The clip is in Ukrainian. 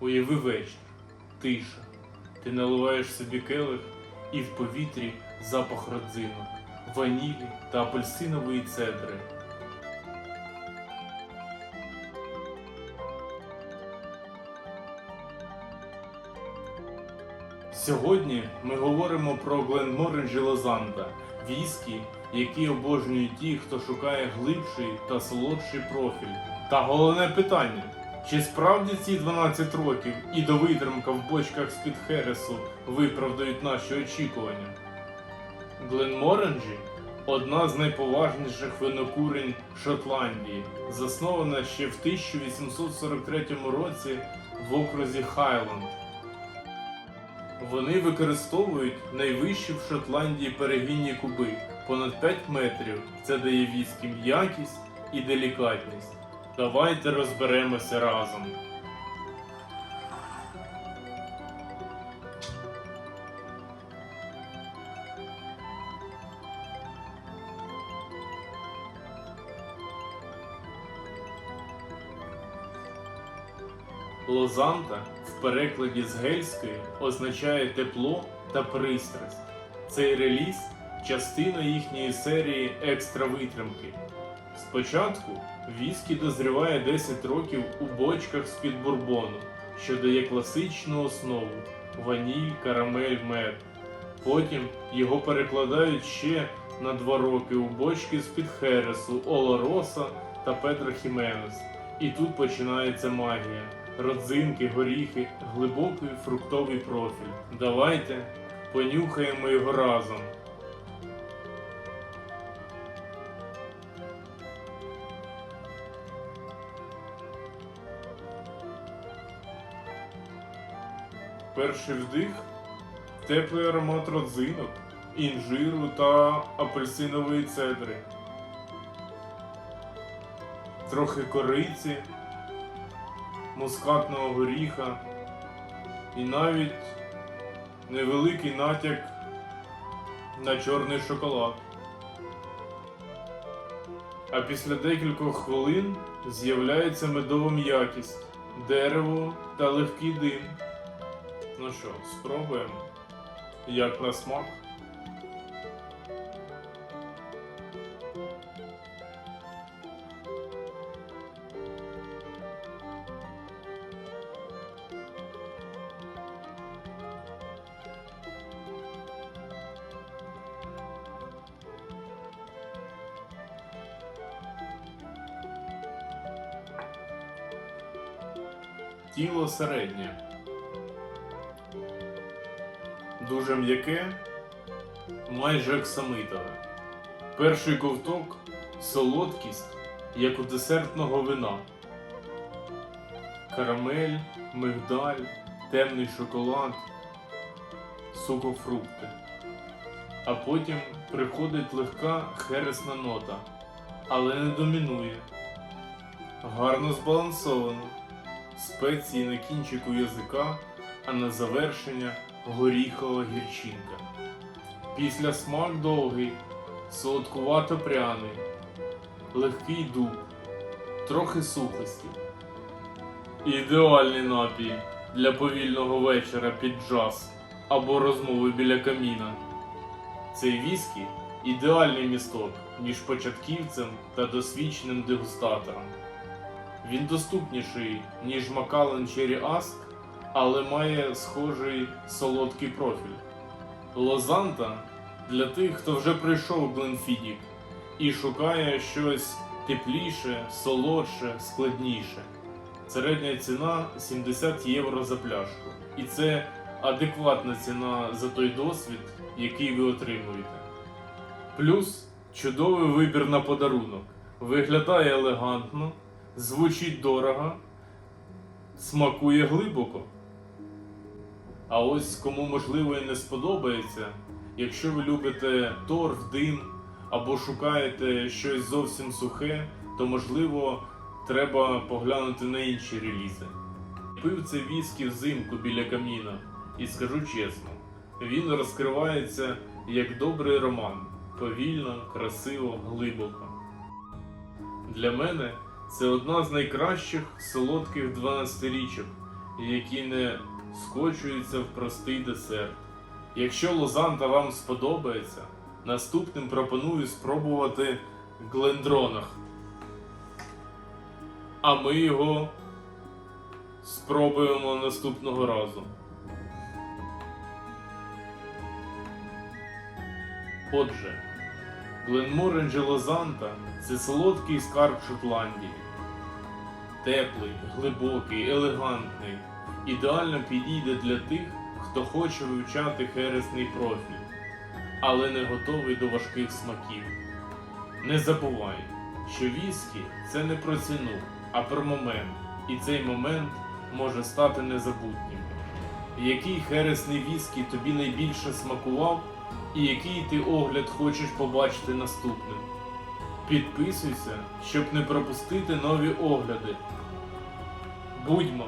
Уяви вечір, тиша. Ти наливаєш собі келих, і в повітрі запах родзинок, ванілі та апельсинової цедри. Сьогодні ми говоримо про Гленморенджі Лозанта, віскі, які обожнюють ті, хто шукає глибший та солодший профіль. Та головне питання: чи справді ці 12 років і довитримка в бочках з-під Хересу виправдають наші очікування? Гленморенджі одна з найповажніших винокурень Шотландії, заснована ще в 1843 році в окрузі Хайланд. Вони використовують найвищі в Шотландії перегінні куби понад 5 метрів. Це дає віскі м'якість і делікатність. Давайте розберемося разом. Лозанта в перекладі з гельської означає тепло та пристрасть. Цей реліз частина їхньої серії екстра витримки. Спочатку віскі дозріває 10 років у бочках з-під бурбону, що дає класичну основу ваніль, карамель, мед. Потім його перекладають ще на 2 роки у бочки з-під Хересу, Олороса та Педро Хіменес. І тут починається магія. Родзинки, горіхи, глибокий фруктовий профіль. Давайте понюхаємо його разом. Перший вдих теплий аромат родзинок, інжиру та апельсинової цедри. Трохи кориці, мускатного горіха і навіть невеликий натяк на чорний шоколад. А після декількох хвилин з'являється медова м'якість, дерево та легкий дим. Ну що, спробуємо. Як на смак? Тіло середнє. Дуже м'яке, майже оксамитове. Перший ковток солодкість, як у десертного вина. Карамель, мигдаль, темний шоколад, сухофрукти. А потім приходить легка хересна нота, але не домінує. Гарно збалансовано. Спеції на кінчику язика, а на завершення горіхова гірчинка. Після смак довгий, солодкувато пряний, легкий дуб, трохи сухості. Ідеальний напій для повільного вечора під джаз або розмови біля каміна. Цей віскі ідеальний місток між початківцем та досвідченим дегустатором. Він доступніший, ніж Cherry Ask, але має схожий солодкий профіль. Лозанта для тих, хто вже прийшов Гленфідік і шукає щось тепліше, солодше, складніше. Середня ціна 70 євро за пляшку. І це адекватна ціна за той досвід, який ви отримуєте. Плюс чудовий вибір на подарунок. Виглядає елегантно, звучить дорого, смакує глибоко. А ось кому можливо і не сподобається, якщо ви любите торф, дим або шукаєте щось зовсім сухе, то можливо треба поглянути на інші релізи. Пив це віскі взимку біля каміна, і скажу чесно, він розкривається як добрий роман, повільно, красиво, глибоко. Для мене це одна з найкращих солодких 12-річок, які не скочуються в простий десерт. Якщо лозанта вам сподобається, наступним пропоную спробувати Глендронах. А ми його спробуємо наступного разу. Отже, Гленморенджі Лозанта це солодкий скарб Шотландії. Теплий, глибокий, елегантний, ідеально підійде для тих, хто хоче вивчати хересний профіль, але не готовий до важких смаків. Не забувай, що віскі це не про ціну, а про момент, і цей момент може стати незабутнім. Який хересний віскі тобі найбільше смакував, і який ти огляд хочеш побачити наступним? Підписуйся, щоб не пропустити нові огляди. Будьмо